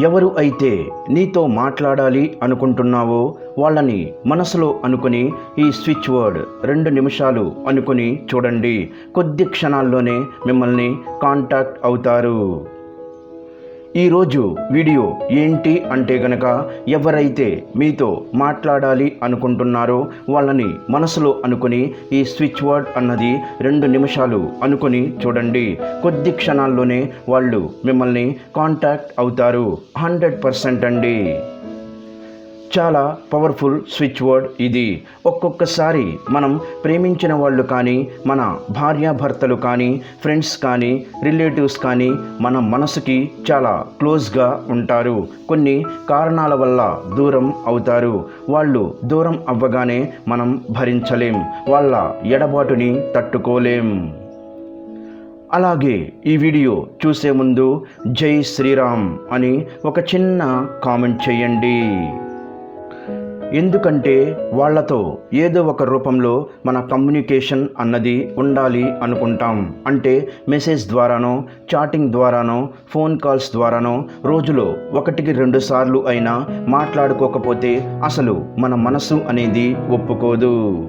ఎవరు అయితే నీతో మాట్లాడాలి అనుకుంటున్నావో వాళ్ళని మనసులో అనుకుని ఈ స్విచ్ వర్డ్ రెండు నిమిషాలు అనుకుని చూడండి. కొద్ది క్షణాల్లోనే మిమ్మల్ని కాంటాక్ట్ అవుతారు. ఈరోజు వీడియో ఏంటి అంటే గనక ఎవరైతే మీతో మాట్లాడాలి అనుకుంటున్నారో వాళ్ళని మనసులో అనుకుని ఈ స్విచ్ వర్డ్ అన్నది రెండు నిమిషాలు అనుకుని చూడండి. కొద్ది క్షణాల్లోనే వాళ్ళు మిమ్మల్ని కాంటాక్ట్ అవుతారు. హండ్రెడ్ పర్సెంట్ అండి. చాలా పవర్ఫుల్ స్విచ్ వర్డ్ ఇది. ఒక్కొక్కసారి మనం ప్రేమించిన వాళ్ళు కానీ మన భార్యాభర్తలు కానీ ఫ్రెండ్స్ కానీ రిలేటివ్స్ కానీ మన మనసుకి చాలా క్లోజ్గా ఉంటారు. కొన్ని కారణాల వల్ల దూరం అవుతారు. వాళ్ళు దూరం అవ్వగానే మనం భరించలేం. వాళ్ళ ఎడబాటుని తట్టుకోలేం. అలాగే ఈ వీడియో చూసే ముందు జై శ్రీరామ్ అని ఒక చిన్న కామెంట్ చేయండి. ఎందుకంటే వాళ్ళతో ఏదో ఒక రూపంలో మన కమ్యూనికేషన్ అన్నది ఉండాలి అనుకుంటాం. అంటే మెసేజ్ ద్వారానో చాటింగ్ ద్వారానో ఫోన్ కాల్స్ ద్వారానో రోజులో ఒకటికి రెండు సార్లు అయినా మాట్లాడుకోకపోతే అసలు మన మనసు అనేది ఒప్పుకోదు.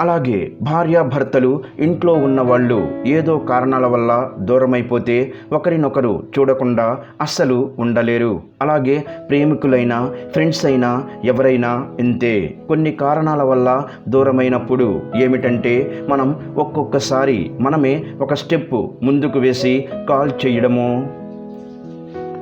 అలాగే భార్యాభర్తలు ఇంట్లో ఉన్న వాళ్ళు ఏదో కారణాల వల్ల దూరమైపోతే ఒకరినొకరు చూడకుండా అస్సలు ఉండలేరు. అలాగే ప్రేమికులైనా ఫ్రెండ్స్ అయినా ఎవరైనా ఇంతే. కొన్ని కారణాల వల్ల దూరమైనప్పుడు ఏమిటంటే మనం ఒక్కొక్కసారి మనమే ఒక స్టెప్ ముందుకు వేసి కాల్ చేయడము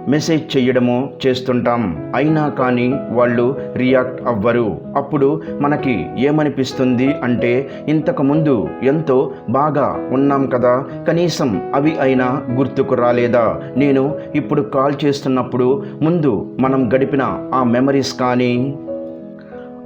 మెసేజ్ చేయడమో చేస్తుంటాం. అయినా కానీ వాళ్ళు రియాక్ట్ అవ్వరు. అప్పుడు మనకి ఏమనిపిస్తుంది అంటే ఇంతకుముందు ఎంతో బాగా ఉన్నాం కదా కనీసం అవి అయినా గుర్తుకు రాలేదా? నేను ఇప్పుడు కాల్ చేస్తున్నప్పుడు ముందు మనం గడిపిన ఆ మెమరీస్ కానీ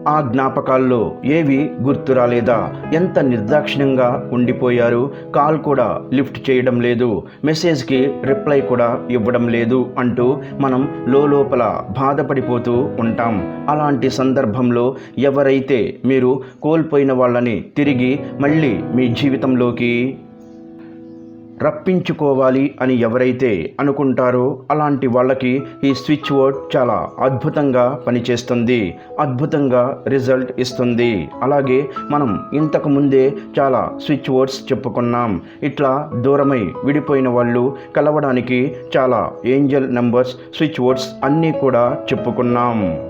ఆ జ్ఞాపకాల్లో ఏవి గుర్తు రాలేదా? ఎంత నిర్దాక్షిణ్యంగా ఉండిపోయారు? కాల్ కూడా లిఫ్ట్ చేయడం లేదు. మెసేజ్కి రిప్లై కూడా ఇవ్వడం లేదు అంటూ మనం లోపల బాధపడిపోతూ ఉంటాం. అలాంటి సందర్భంలో ఎవరైతే మీరు కోల్పోయిన వాళ్ళని తిరిగి మళ్ళీ మీ జీవితంలోకి రప్పించుకోవాలి అని ఎవరైతే అనుకుంటారో అలాంటి వాళ్ళకి ఈ స్విచ్ బోర్డ్ చాలా అద్భుతంగా పనిచేస్తుంది అద్భుతంగా రిజల్ట్ ఇస్తుంది. అలాగే మనం ఇంతకు ముందే చాలా స్విచ్ బోర్డ్స్ చెప్పుకున్నాం. ఇట్లా దూరమై విడిపోయిన వాళ్ళు కలవడానికి చాలా ఏంజల్ నెంబర్స్ స్విచ్ బోర్డ్స్ అన్నీ కూడా చెప్పుకున్నాం.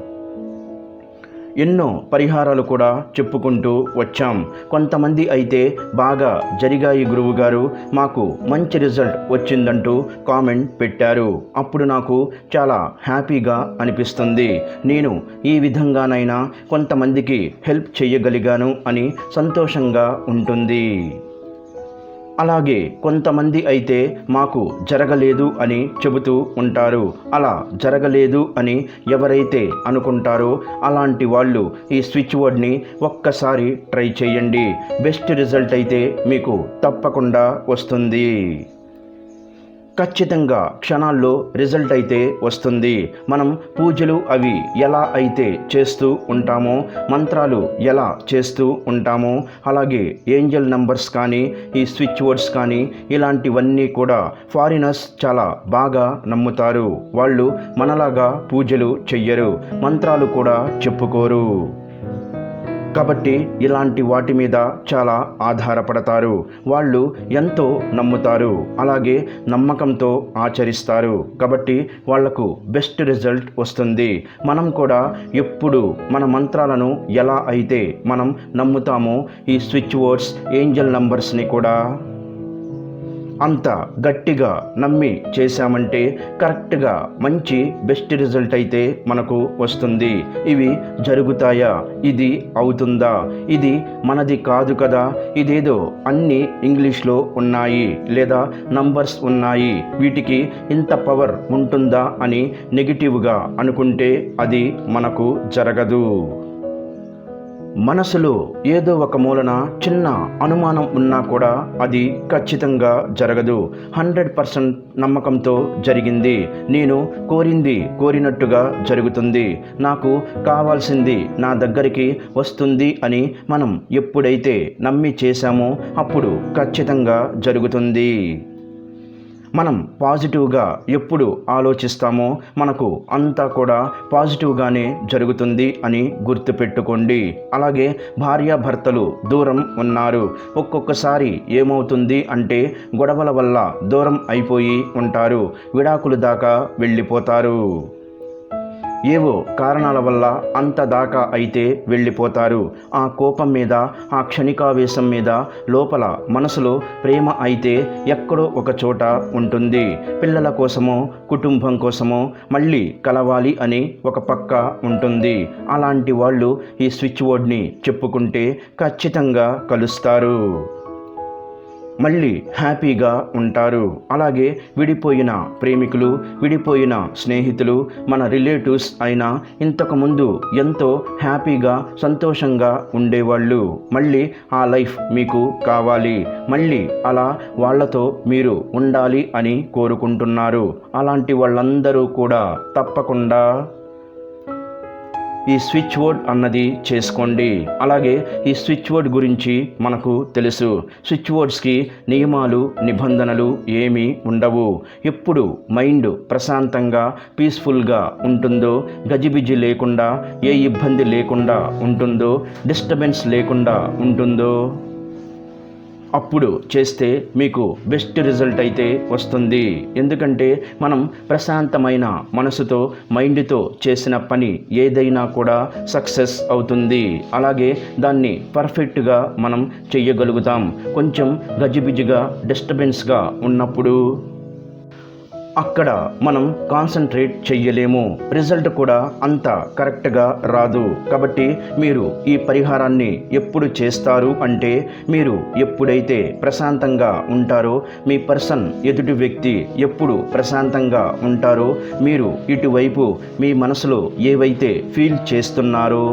ఎన్నో పరిహారాలు కూడా చెప్పుకుంటూ వచ్చాం. కొంతమంది అయితే బాగా జరిగాయి గురువు గారు మాకు మంచి రిజల్ట్ వచ్చిందంటూ కామెంట్ పెట్టారు. అప్పుడు నాకు చాలా హ్యాపీగా అనిపిస్తుంది. నేను ఈ విధంగానైనా కొంతమందికి హెల్ప్ చేయగలిగాను అని సంతోషంగా ఉంటుంది. అలాగే కొంతమంది అయితే మాకు జరగలేదు అని చెబుతూ ఉంటారు. అలా జరగలేదు అని ఎవరైతే అనుకుంటారో అలాంటి వాళ్ళు ఈ స్విచ్ బోర్డ్ని ఒక్కసారి ట్రై చేయండి. బెస్ట్ రిజల్ట్ అయితే మీకు తప్పకుండా వస్తుంది. ఖచ్చితంగా క్షణాల్లో రిజల్ట్ అయితే వస్తుంది. మనం పూజలు అవి ఎలా అయితే చేస్తూ ఉంటామో మంత్రాలు ఎలా చేస్తూ ఉంటామో అలాగే ఏంజల్ నంబర్స్ కానీ ఈ స్విచ్ వర్డ్స్ కానీ ఇలాంటివన్నీ కూడా ఫారినర్స్ చాలా బాగా నమ్ముతారు. వాళ్ళు మనలాగా పూజలు చెయ్యరు మంత్రాలు కూడా చెప్పుకోరు. కాబట్టి ఇలాంటి వాటి మీద చాలా ఆధారపడతారు. వాళ్ళు ఎంతో నమ్ముతారు. అలాగే నమ్మకంతో ఆచరిస్తారు. కాబట్టి వాళ్ళకు బెస్ట్ రిజల్ట్ వస్తుంది. మనం కూడా ఎప్పుడు మన మంత్రాలను ఎలా అయితే మనం నమ్ముతామో ఈ స్విచ్ వర్డ్స్ ఏంజల్ నంబర్స్ని కూడా అంత గట్టిగా నమ్మి చేశామంటే కరెక్ట్గా మంచి బెస్ట్ రిజల్ట్ అయితే మనకు వస్తుంది. ఇవి జరుగుతాయా? ఇది అవుతుందా? ఇది మనది కాదు కదా? ఇదేదో అన్ని ఇంగ్లీష్లో ఉన్నాయి లేదా నంబర్స్ ఉన్నాయి. వీటికి ఇంత పవర్ ఉంటుందా అని నెగిటివ్గా అనుకుంటే అది మనకు జరగదు. మనసులో ఏదో ఒక మూలన చిన్న అనుమానం ఉన్నా కూడా అది ఖచ్చితంగా జరగదు. హండ్రెడ్ పర్సెంట్ నమ్మకంతో జరిగింది. నేను కోరింది కోరినట్టుగా జరుగుతుంది. నాకు కావాల్సింది నా దగ్గరికి వస్తుంది అని మనం ఎప్పుడైతే నమ్మి చేశామో అప్పుడు ఖచ్చితంగా జరుగుతుంది. మనం పాజిటివ్గా ఎప్పుడు ఆలోచిస్తామో మనకు అంతా కూడా పాజిటివ్గానే జరుగుతుంది అని గుర్తుపెట్టుకోండి. అలాగే భార్యాభర్తలు దూరం ఉన్నారు. ఒక్కొక్కసారి ఏమవుతుంది అంటే గొడవల వల్ల దూరం అయిపోయి ఉంటారు. విడాకులు దాకా వెళ్ళిపోతారు. ఏవో కారణాల వల్ల అంత దాకా అయితే వెళ్ళిపోతారు. ఆ కోపం మీద ఆ క్షణికావేశం మీద లోపల మనసులో ప్రేమ అయితే ఎక్కడో ఒక చోట ఉంటుంది. పిల్లల కోసమో కుటుంబం కోసమో మళ్ళీ కలవాలి అని ఒక పక్క ఉంటుంది. అలాంటి వాళ్ళు ఈ స్విచ్ బోర్డ్ని చెప్పుకుంటే ఖచ్చితంగా కలుస్తారు. మళ్ళీ హ్యాపీగా ఉంటారు. అలాగే విడిపోయిన ప్రేమికులు విడిపోయిన స్నేహితులు మన రిలేటివ్స్ అయినా ఇంతకుముందు ఎంతో హ్యాపీగా సంతోషంగా ఉండేవాళ్ళు. మళ్ళీ ఆ లైఫ్ మీకు కావాలి. మళ్ళీ అలా వాళ్ళతో మీరు ఉండాలి అని కోరుకుంటున్నారు. అలాంటి వాళ్ళందరూ కూడా తప్పకుండా ఈ స్విచ్ బోర్డ్ అన్నది చేసుకోండి. అలాగే ఈ స్విచ్ బోర్డ్ గురించి మనకు తెలుసు. స్విచ్ బోర్డ్స్కి నియమాలు నిబంధనలు ఏమీ ఉండవు. ఎప్పుడు మైండ్ ప్రశాంతంగా పీస్ఫుల్గా ఉంటుందో గజిబిజి లేకుండా ఏ ఇబ్బంది లేకుండా ఉంటుందో డిస్టర్బెన్స్ లేకుండా ఉంటుందో అప్పుడు చేస్తే మీకు బెస్ట్ రిజల్ట్ అయితే వస్తుంది. ఎందుకంటే మనం ప్రశాంతమైన మనసుతో మైండ్తో చేసిన పని ఏదైనా కూడా సక్సెస్ అవుతుంది. అలాగే దాన్ని పర్ఫెక్ట్గా మనం చెయ్యగలుగుతాం. కొంచెం గజిబిజిగా డిస్టర్బెన్స్గా ఉన్నప్పుడు అక్కడ మనం కాన్సన్ట్రేట్ చెయ్యలేము. రిజల్ట్ కూడా అంత కరెక్ట్గా రాదు. కాబట్టి మీరు ఈ పరిహారాన్ని ఎప్పుడు చేస్తారు అంటే మీరు ఎప్పుడైతే ప్రశాంతంగా ఉంటారో మీ పర్సన్ ఎదుటి వ్యక్తి ఎప్పుడు ప్రశాంతంగా ఉంటారో మీరు ఇటువైపు మీ మనసులో ఏవైతే ఫీల్ చేస్తున్నారో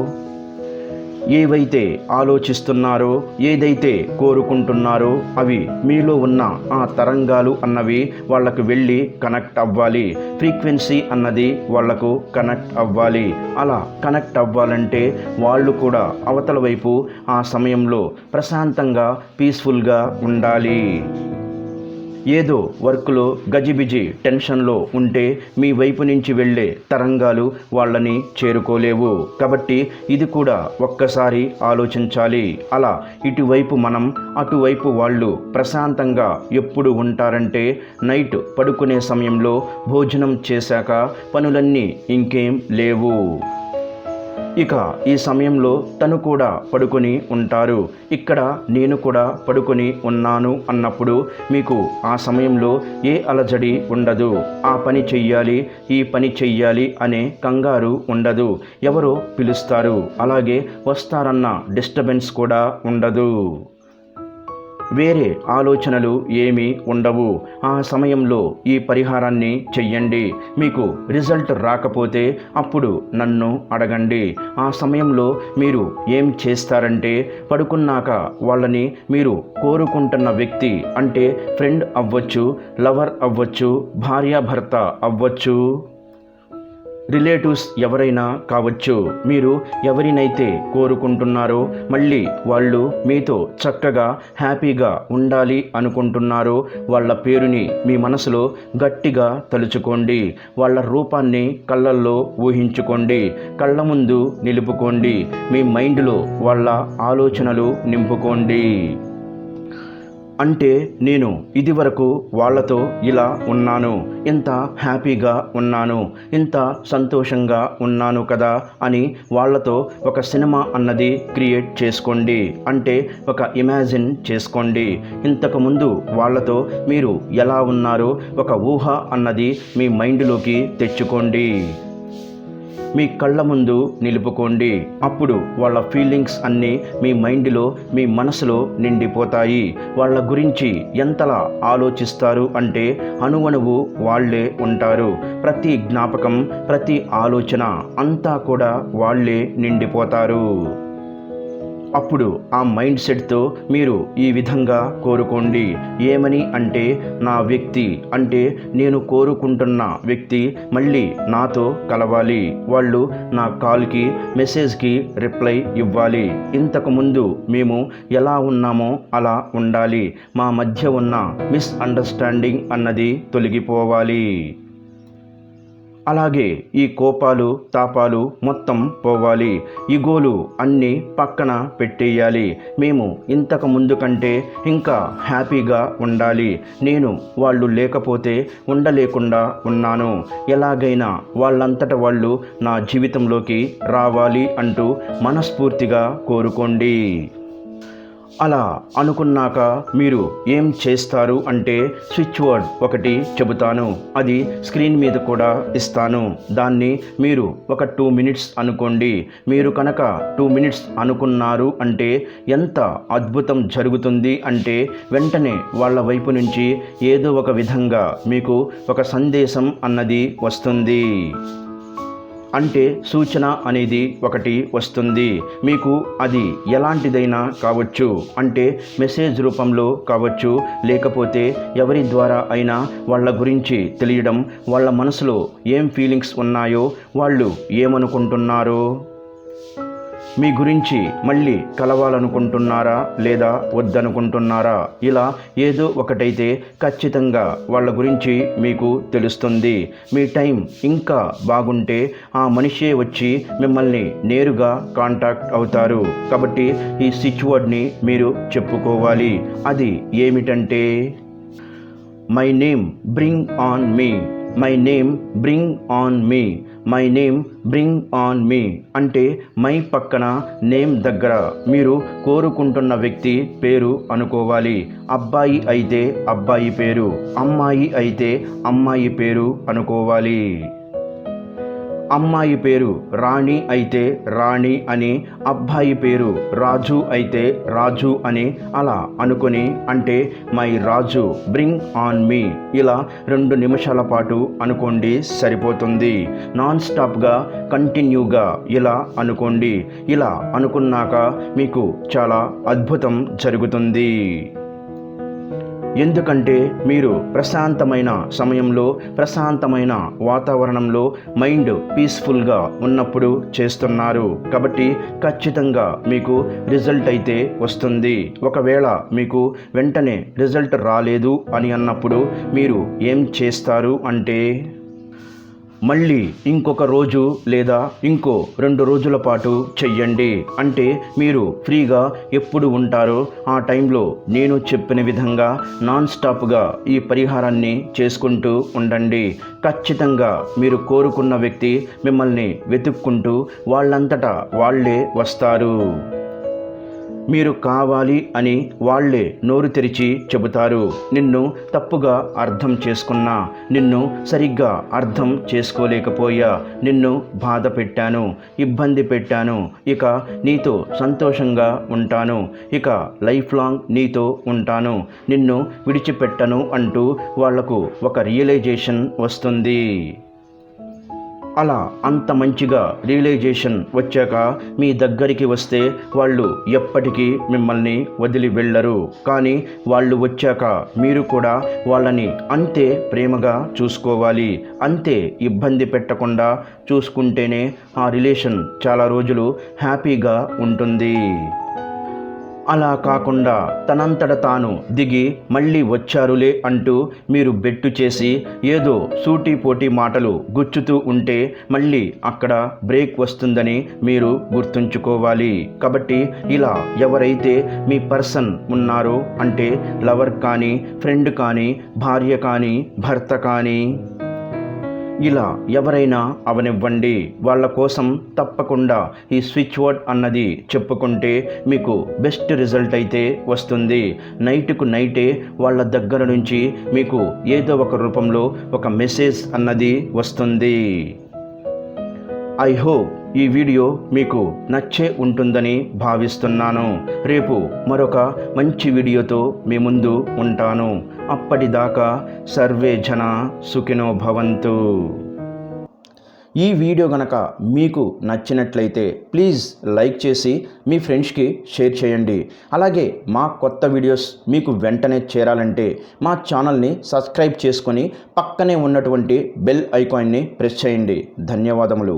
ఏవైతే ఆలోచిస్తున్నారో ఏదైతే కోరుకుంటున్నారో అవి మీలో ఉన్న ఆ తరంగాలు అన్నవి వాళ్ళకు వెళ్ళి కనెక్ట్ అవ్వాలి. ఫ్రీక్వెన్సీ అన్నది వాళ్ళకు కనెక్ట్ అవ్వాలి. అలా కనెక్ట్ అవ్వాలంటే వాళ్ళు కూడా అవతల వైపు ఆ సమయంలో ప్రశాంతంగా పీస్ఫుల్గా ఉండాలి. ఏదో వర్క్లో గజిబిజి టెన్షన్లో ఉంటే మీ వైపు నుంచి వెళ్ళే తరంగాలు వాళ్ళని చేరుకోలేవు. కాబట్టి ఇది కూడా ఒక్కసారి ఆలోచించాలి. అలా ఇటువైపు మనం అటువైపు వాళ్ళు ప్రశాంతంగా ఎప్పుడు ఉంటారంటే నైట్ పడుకునే సమయంలో భోజనం చేశాక పనులన్నీ ఇంకేం లేవు. ఇక ఈ సమయంలో తను కూడా పడుకొని ఉంటారు. ఇక్కడ నేను కూడా పడుకొని ఉన్నాను అన్నప్పుడు మీకు ఆ సమయంలో ఏ అలజడి ఉండదు. ఆ పని చెయ్యాలి ఈ పని చెయ్యాలి అనే కంగారు ఉండదు. ఎవరో పిలుస్తారు. అలాగే వస్తారన్న డిస్టర్బెన్స్ కూడా ఉండదు. వేరే ఆలోచనలు ఏమీ ఉండవు. ఆ సమయంలో ఈ పరిహారాన్ని చెయ్యండి. మీకు రిజల్ట్ రాకపోతే అప్పుడు నన్ను అడగండి. ఆ సమయంలో మీరు ఏం చేస్తారంటే పడుకున్నాక వాళ్ళని మీరు కోరుకుంటున్న వ్యక్తి అంటే ఫ్రెండ్ అవ్వచ్చు లవర్ అవ్వచ్చు భార్యాభర్త అవ్వచ్చు. రిలేటివ్స్ ఎవరైనా కావచ్చు మీరు ఎవరినైతే కోరుకుంటున్నారో మళ్ళీ వాళ్ళు మీతో చక్కగా హ్యాపీగా ఉండాలి అనుకుంటున్నారో వాళ్ళ పేరుని మీ మనసులో గట్టిగా తలుచుకోండి. వాళ్ళ రూపాన్ని కళ్ళల్లో ఊహించుకోండి. కళ్ళ ముందు నిలుపుకోండి. మీ మైండ్లో వాళ్ళ ఆలోచనలు నింపుకోండి. అంటే నేను ఇదివరకు వాళ్ళతో ఇలా ఉన్నాను. ఇంత హ్యాపీగా ఉన్నాను. ఇంత సంతోషంగా ఉన్నాను కదా అని వాళ్ళతో ఒక సినిమా అన్నది క్రియేట్ చేసుకోండి. అంటే ఒక ఇమాజిన్ చేసుకోండి. ఇంతకుముందు వాళ్ళతో మీరు ఎలా ఉన్నారో ఒక ఊహ అన్నది మీ మైండ్లోకి తెచ్చుకోండి. మీ కళ్ళ ముందు నిలుపుకోండి. అప్పుడు వాళ్ళ ఫీలింగ్స్ అన్నీ మీ మైండ్లో మీ మనసులో నిండిపోతాయి. వాళ్ళ గురించి ఎంతలా ఆలోచిస్తారు అంటే అణువణువు వాళ్ళే ఉంటారు. ప్రతి జ్ఞాపకం ప్రతి ఆలోచన అంతా కూడా వాళ్ళే నిండిపోతారు. అప్పుడు ఆ మైండ్ సెట్తో మీరు ఈ విధంగా కోరుకోండి. ఏమని అంటే నా వ్యక్తి అంటే నేను కోరుకుంటున్న వ్యక్తి మళ్ళీ నాతో కలవాలి. వాళ్ళు నా కాల్కి మెసేజ్కి రిప్లై ఇవ్వాలి. ఇంతకుముందు మేము ఎలా ఉన్నామో అలా ఉండాలి. మా మధ్య ఉన్న మిస్అండర్స్టాండింగ్ అన్నది తొలగిపోవాలి. అలాగే ఈ కోపాలు తాపాలు మొత్తం పోవాలి. ఇగోలు అన్నీ పక్కన పెట్టేయాలి. మేము ఇంతకు ముందు కంటే ఇంకా హ్యాపీగా ఉండాలి. నేను వాళ్ళు లేకపోతే ఉండలేకుండా ఉన్నాను. ఎలాగైనా వాళ్ళంతట వాళ్ళు నా జీవితంలోకి రావాలి అంటూ మనస్ఫూర్తిగా కోరుకోండి. అలా అనుకున్నాక మీరు ఏం చేస్తారు అంటే స్విచ్ వర్డ్ ఒకటి చెబుతాను. అది స్క్రీన్ మీద కూడా ఇస్తాను. దాన్ని మీరు ఒక టూ మినిట్స్ అనుకోండి. మీరు కనుక టూ మినిట్స్ అనుకున్నారు అంటే ఎంత అద్భుతం జరుగుతుంది అంటే వెంటనే వాళ్ళ వైపు నుంచి ఏదో ఒక విధంగా మీకు ఒక సందేశం అన్నది వస్తుంది. అంటే సూచన అనేది ఒకటి వస్తుంది. మీకు అది ఎలాంటిదైనా కావచ్చు. అంటే మెసేజ్ రూపంలో కావచ్చు. లేకపోతే ఎవరి ద్వారా అయినా వాళ్ళ గురించి తెలియడం వాళ్ళ మనసులో ఏం ఫీలింగ్స్ ఉన్నాయో వాళ్ళు ఏమనుకుంటున్నారో? మీ గురించి మళ్ళీ కలవాలనుకుంటున్నారా లేదా వద్దనుకుంటున్నారా? ఇలా ఏదో ఒకటైతే ఖచ్చితంగా వాళ్ళ గురించి మీకు తెలుస్తుంది. మీ టైం ఇంకా బాగుంటే ఆ మనిషే వచ్చి మిమ్మల్ని నేరుగా కాంటాక్ట్ అవుతారు. కాబట్టి ఈ స్విచ్ వర్డ్ని మీరు చెప్పుకోవాలి. అది ఏమిటంటే my name bring on me my name bring on me my name bring on me అంటే మై పక్కన నేమ్ దగ్గర మీరు కోరుకుంటున్న వ్యక్తి పేరు అనుకోవాలి. అబ్బాయి అయితే అబ్బాయి పేరు అమ్మాయి అయితే అమ్మాయి పేరు అనుకోవాలి. అమ్మాయి పేరు రాణి అయితే రాణి అని అబ్బాయి పేరు రాజు అయితే రాజు అని అలా అనుకుని అంటే my Raju bring on me. ఇలా రెండు నిమిషాల పాటు అనుకోండి సరిపోతుంది. నాన్ స్టాప్గా కంటిన్యూగా ఇలా అనుకోండి. ఇలా అనుకున్నాక మీకు చాలా అద్భుతం జరుగుతుంది. ఎందుకంటే మీరు ప్రశాంతమైన సమయంలో ప్రశాంతమైన వాతావరణంలో మైండ్ పీస్ఫుల్గా ఉన్నప్పుడు చేస్తున్నారు. కాబట్టి ఖచ్చితంగా మీకు రిజల్ట్ అయితే వస్తుంది. ఒకవేళ మీకు వెంటనే రిజల్ట్ రాలేదు అని అన్నప్పుడు మీరు ఏం చేస్తారు అంటే మళ్ళీ ఇంకొక రోజు లేదా ఇంకో రెండు రోజుల పాటు చెయ్యండి. అంటే మీరు ఫ్రీగా ఎప్పుడు ఉంటారో ఆ టైంలో నేను చెప్పిన విధంగా నాన్ స్టాప్గా ఈ పరిహారాన్ని చేసుకుంటూ ఉండండి. ఖచ్చితంగా మీరు కోరుకున్న వ్యక్తి మిమ్మల్ని వెతుక్కుంటూ వాళ్ళంతటా వాళ్ళే వస్తారు. మీరు కావాలి అని వాళ్ళే నోరు తెరిచి చెబుతారు. నిన్ను తప్పుగా అర్థం చేసుకున్నా నిన్ను సరిగ్గా అర్థం చేసుకోలేకపోయా నిన్ను బాధ పెట్టాను ఇబ్బంది పెట్టాను ఇక నీతో సంతోషంగా ఉంటాను ఇక లైఫ్ లాంగ్ నీతో ఉంటాను నిన్ను విడిచిపెట్టను అంటూ వాళ్ళకు ఒక రియలైజేషన్ వస్తుంది. అలా అంత మంచిగా రియలైజేషన్ వచ్చాక మీ దగ్గరికి వస్తే వాళ్ళు ఎప్పటికీ మిమ్మల్ని వదిలి వెళ్ళరు. కానీ వాళ్ళు వచ్చాక మీరు కూడా వాళ్ళని అంతే ప్రేమగా చూసుకోవాలి. అంతే ఇబ్బంది పెట్టకుండా చూసుకుంటేనే ఆ రిలేషన్ చాలా రోజులు హ్యాపీగా ఉంటుంది. అలా కాకుండా తనంతట తాను దిగి మళ్ళీ వచ్చారులే అంటూ మీరు బెట్టు చేసి ఏదో సూటిపోటి మాటలు గుచ్చుతూ ఉంటే మళ్ళీ అక్కడ బ్రేక్ వస్తుందని మీరు గుర్తుంచుకోవాలి. కాబట్టి ఇలా ఎవరైతే మీ పర్సన్ ఉన్నారో అంటే లవర్ కానీ ఫ్రెండ్ కానీ భార్య కానీ భర్త కానీ ఇలా ఎవరైనా అవనివ్వండి. వాళ్ళ కోసం తప్పకుండా ఈ స్విచ్ వర్డ్ అన్నది చెప్పుకుంటే మీకు బెస్ట్ రిజల్ట్ అయితే వస్తుంది. నైట్కు నైటే వాళ్ళ దగ్గర నుంచి మీకు ఏదో ఒక రూపంలో ఒక మెసేజ్ అన్నది వస్తుంది. ఐ హోప్ ఈ వీడియో మీకు నచ్చే ఉంటుందని భావిస్తున్నాను. రేపు మరొక మంచి వీడియోతో మీ ముందు ఉంటాను. అప్పటిదాకా సర్వే జన సుఖినో భవంతు. ఈ వీడియో గనక మీకు నచ్చినట్లయితే ప్లీజ్ లైక్ చేసి మీ ఫ్రెండ్స్కి షేర్ చేయండి. అలాగే మా కొత్త వీడియోస్ మీకు వెంటనే చేరాలంటే మా ఛానల్ని సబ్స్క్రైబ్ చేసుకొని పక్కనే ఉన్నటువంటి బెల్ ఐకాన్ని ప్రెస్ చేయండి. ధన్యవాదములు.